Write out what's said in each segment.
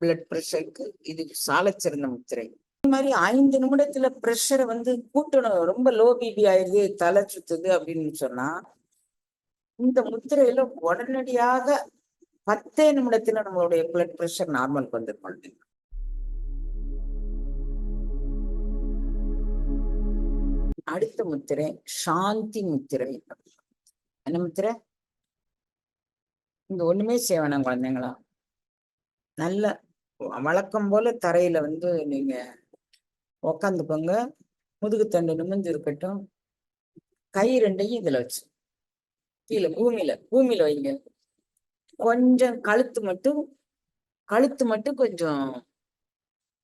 Blood ப்ரெஷருக்கு இது சாலச்சிறந்த முத்திரை. இந்த மாதிரி ஐந்து நிமிடத்துல ப்ரெஷரை வந்து கூட்டணும். ரொம்ப லோ பிபி ஆயிருது தலை சுத்துது அப்படின்னு சொன்னா இந்த முத்திரையில உடனடியாக பத்தே நிமிடத்துல நம்மளுடைய பிளட் ப்ரெஷர் நார்மலுக்கு வந்துருக்கும் அடுத்த முத்திரை சாந்தி முத்திரை. என்ன முத்திரை? இங்க ஒண்ணுமே செய்ய வேணாம் குழந்தைங்களா? நல்ல வழக்கம் போல தரையில வந்து நீங்க உக்காந்துக்கோங்க. முதுகுத்தண்டு நிமிஞ்சு இருக்கட்டும். கை ரெண்டையும் இதுல வச்சு. கீழே பூமியில பூமியில வைங்க. கொஞ்சம் கழுத்து மட்டும் கழுத்து மட்டும் கொஞ்சம்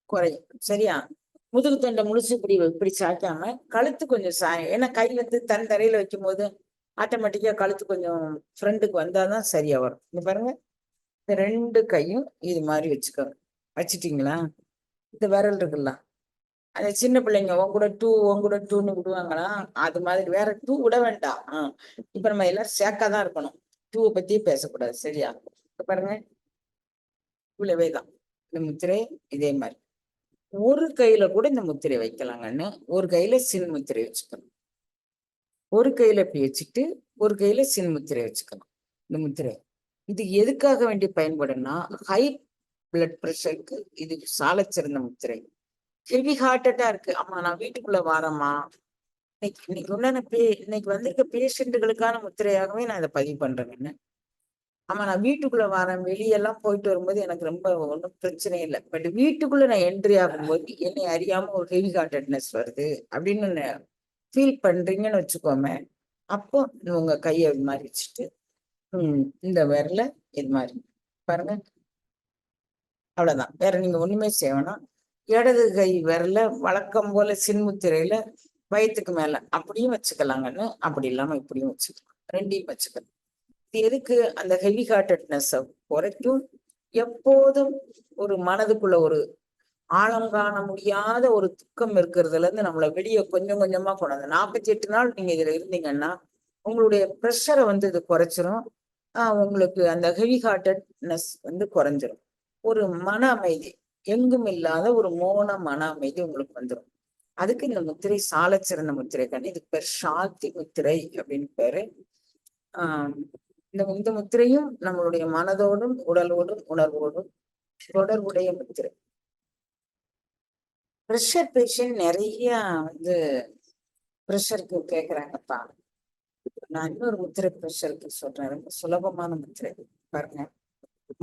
குறையும். சரியா? முதுகுத்தண்டை முழுசு இப்படி இப்படி சாய்க்காம கழுத்து கொஞ்சம் சாய் ஏன்னா கை வந்து தன் தரையில வைக்கும் போது ஆட்டோமேட்டிக்கா கழுத்து கொஞ்சம் ஃப்ரண்ட்டுக்கு வந்தாதான் சரியா வரும். இங்க பாருங்க. இந்த ரெண்டு கையும் இது மாதிரி வச்சுக்கோங்க வச்சுட்டிங்களா? இந்த விரல் இருக்குல்ல. அந்த சின்ன பிள்ளைங்க உன் கூட டூ உன் கூட டூன்னு விடுவாங்களா? அது மாதிரி வேற டூ விட வேண்டாம். ஆஹ் இப்ப நம்ம எல்லாரும் சேர்க்காதான் இருக்கணும். டூவை பத்தி பேசக்கூடாது சரியா? பாருங்க. இவ்வளவே தான். இந்த முத்திரை இதே மாதிரி. ஒரு கையில கூட இந்த முத்திரை வைக்கலாங்கன்னு ஒரு கையில சின் முத்திரை வச்சுக்கணும். ஒரு கையில இப்படி வச்சுட்டு ஒரு கையில சின் முத்திரை வச்சுக்கணும். இந்த முத்திரை. இது எதுக்காக வேண்டி பயன்படும்னா ஹை பிளட் ப்ரெஷருக்கு இது சாலச்சிறந்த முத்திரை. ஹெவி ஹார்ட்டடா இருக்கு. ஆமா நான் வீட்டுக்குள்ள வாரேம்மா. இன்னைக்கு இன்னைக்கு உண்டான பே இன்னைக்கு வந்திருக்க பேஷண்ட்டுகளுக்கான முத்திரையாகவே நான் இதை பதிவு பண்றேன் ஆமா நான் வீட்டுக்குள்ள வரேன். வெளியெல்லாம் போயிட்டு வரும்போது எனக்கு ரொம்ப ஒன்றும் பிரச்சனை இல்லை. பட் வீட்டுக்குள்ள நான் என்ட்ரி ஆகும்போது என்னை அறியாம ஒரு ஹெவி ஹார்ட்டட்னஸ் வருது அப்படின்னு ஃபீல் பண்றீங்கன்னு வச்சுக்கோமே. அப்போ உங்க கையை இது மாதிரி வச்சுட்டு உம் இந்த விரல இது மாதிரி. பாருங்க. அவ்வளவுதான். வேற நீங்க ஒண்ணுமே செய்ய வேணாம். இடது கை விரல வழக்கம் போல சின்முத்திரையில வயிற்றுக்கு மேல அப்படியும் வச்சுக்கலாங்கன்னு அப்படி இல்லாம இப்படியும் வச்சுக்கலாம். ரெண்டையும் வச்சுக்கலாம். இது எதுக்கு? அந்த ஹெவி ஹார்ட்டட்னஸ் குறைக்கும். எப்போதும் ஒரு மனதுக்குள்ள ஒரு ஆழம் காண முடியாத ஒரு துக்கம் இருக்கிறதுல இருந்து நம்மளை வெளியே கொஞ்சம் கொஞ்சமா கொண்டாந்து நாற்பத்தி எட்டு நாள் நீங்க இதுல இருந்தீங்கன்னா உங்களுடைய ப்ரெஷரை வந்து இது குறைச்சிரும். உங்களுக்கு அந்த ஹெவி ஹார்ட்டட்னஸ் வந்து குறைஞ்சிரும். ஒரு மன அமைதி எங்கும் இல்லாத ஒரு மோன மன அமைதி உங்களுக்கு வந்துடும் அதுக்கு இந்த முத்திரை சாலச்சிறந்த முத்திரை கண்ணு இதுக்கு பேர் சாந்தி முத்திரை அப்படின்னு பேரு. ஆஹ் இந்த இந்த முத்திரையும் நம்மளுடைய மனதோடும் உடலோடும் உணர்வோடும் தொடர்புடைய முத்திரை. ப்ரெஷர் பேஷண்ட் நிறைய வந்து ப்ரெஷருக்கு கேக்குறாங்கப்பா. நான் இன்னொரு முத்திரை ஸ்பெஷல் சொல்றேன். ரொம்ப சுலபமான முத்திரை. பாருங்க.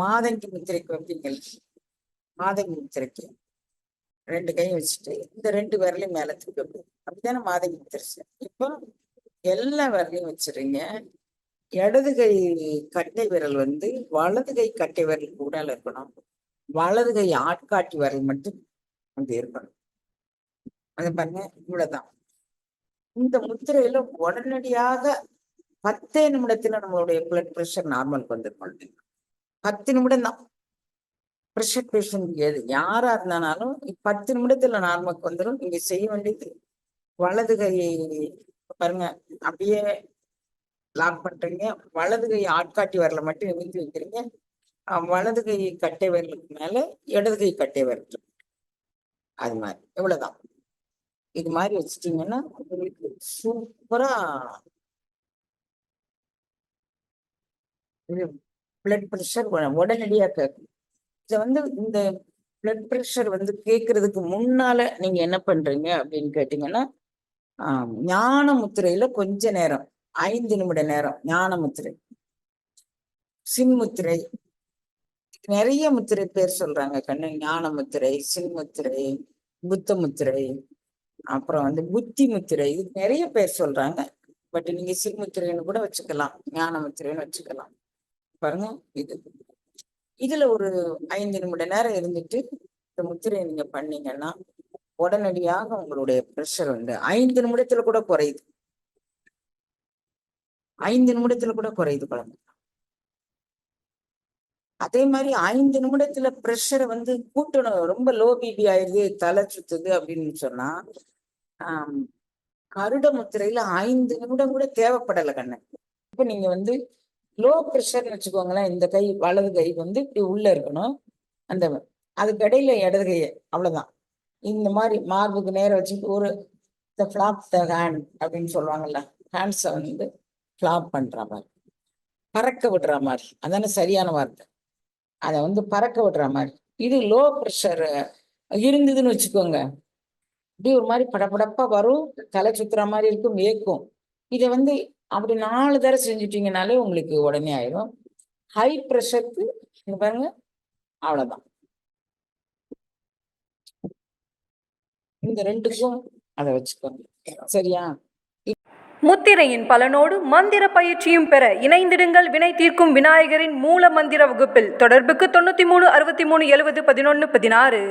மாதங்கி முத்திரைக்கு வைப்பீங்க மாதங்கி முத்திரைக்கு ரெண்டு கையும் வச்சுட்டு இந்த ரெண்டு விரலையும் மேல தூக்கி வைப்பீங்க அப்படித்தானே மாதங்கி முத்திரை இப்போ எல்லா விரலையும் வச்சிருங்க இடது கை கட்டை விரல் வந்து வலது கை கட்டை விரல் கூட இருக்கணும். வலது கை ஆட்காட்டி விரல் மட்டும் வந்து இருக்கணும். அது பாருங்க இவ்வளவுதான். இந்த முத்திரையில உடனடியாக பத்தே நிமிடத்துல நம்மளுடைய பிளட் ப்ரெஷர் நார்மலுக்கு வந்துருக்கோம் பத்து நிமிடம் தான் ப்ரெஷர் பேஷண்ட் எது யாரா இருந்தாலும் பத்து நிமிடத்துல நார்மலுக்கு வந்துடும் நீங்க செய்ய வேண்டியது வலது கை பாருங்க அப்படியே லாக் பண்றீங்க. வலது கை ஆட்காட்டி வரல மட்டும் நிமித்தி வைக்கிறீங்க. வலது கை கட்டை விரலுக்கு மேல இடது கை கட்டை விரல் அது மாதிரி எவ்வளவுதான் இது மாதிரி வச்சுட்டீங்கன்னா உங்களுக்கு சூப்பரா பிளட் ப்ரெஷர் உடனடியா கேட்கும் இதை வந்து இந்த பிளட் ப்ரெஷர் வந்து கேட்கறதுக்கு முன்னால நீங்க என்ன பண்றீங்க அப்படின்னு கேட்டீங்கன்னா ஆஹ் ஞான முத்திரையில கொஞ்ச நேரம் ஐந்து நிமிட நேரம் ஞான முத்திரை. சின்முத்திரை நிறைய முத்திரை பேர் சொல்றாங்க கண்ணு ஞான முத்திரை சின்முத்திரை புத்த முத்திரை அப்புறம் வந்து புத்தி முத்திரை இது நிறைய பேர் சொல்றாங்க. பட் நீங்க சின்முத்திரைன்னு கூட வச்சுக்கலாம் ஞான முத்திரைன்னு வச்சுக்கலாம். பாருங்க. இது இதுல ஒரு ஐந்து நிமிட நேரம் இருந்துட்டு இந்த முத்திரையை நீங்க பண்ணீங்கன்னா உடனடியாக உங்களுடைய ப்ரெஷர் வந்து ஐந்து நிமிடத்துல கூட குறையுது. ஐந்து நிமிடத்துல கூட குறையுது குழந்தை. அதே மாதிரி ஐந்து நிமிடத்துல ப்ரெஷரை வந்து கூட்டணும். ரொம்ப லோ பிபி ஆயிருது தலை சுத்துது அப்படின்னு சொன்னா கருட முத்திரையில ஐந்து நிமிடம் கூட தேவைப்படலை கண்ணு. இப்ப நீங்க வந்து லோ ப்ரெஷர்னு வச்சுக்கோங்களேன் இந்த கை வலது கை வந்து இப்படி உள்ள இருக்கணும். அந்த அதுக்கு இடையில இடது கையை அவ்வளவுதான். இந்த மாதிரி மார்புக்கு நேரம் வச்சுட்டு ஒரு த ஃபிளாப் த ஹேண்ட் அப்படின்னு சொல்லுவாங்கல்ல ஹேண்ட்ஸை வந்து ஃபிளாப் பண்ற மாதிரி. பறக்க விடுற மாதிரி. அதானே சரியான வார்த்தை. அதை வந்து பறக்க விடுற மாதிரி. இது லோ ப்ரெஷர் இருந்ததுன்னு வச்சுக்கோங்க. இப்படி ஒரு மாதிரி படபடப்பா வரும் தலை சுத்துற மாதிரி இருக்கும் ஏக்கும். இதை வந்து அப்படி நாலு தடவை செஞ்சுட்டீங்கனாலே உங்களுக்கு உடனே ஆயிடும் ஹை ப்ரெஷருக்கு இங்க பாருங்க அவ்வளவுதான். இந்த ரெண்டுக்கும் அதை வச்சுக்கோங்க. சரியா? முத்திரையின் பலனோடு மந்திர பயிற்சியும் பெற இணைந்திடுங்கள். வினை தீர்க்கும் விநாயகரின் மூல மந்திர வகுப்பில் தொடர்புக்கு தொண்ணூற்றி மூணு அறுபத்தி மூணு எழுபது பதினொன்று பதினாறு.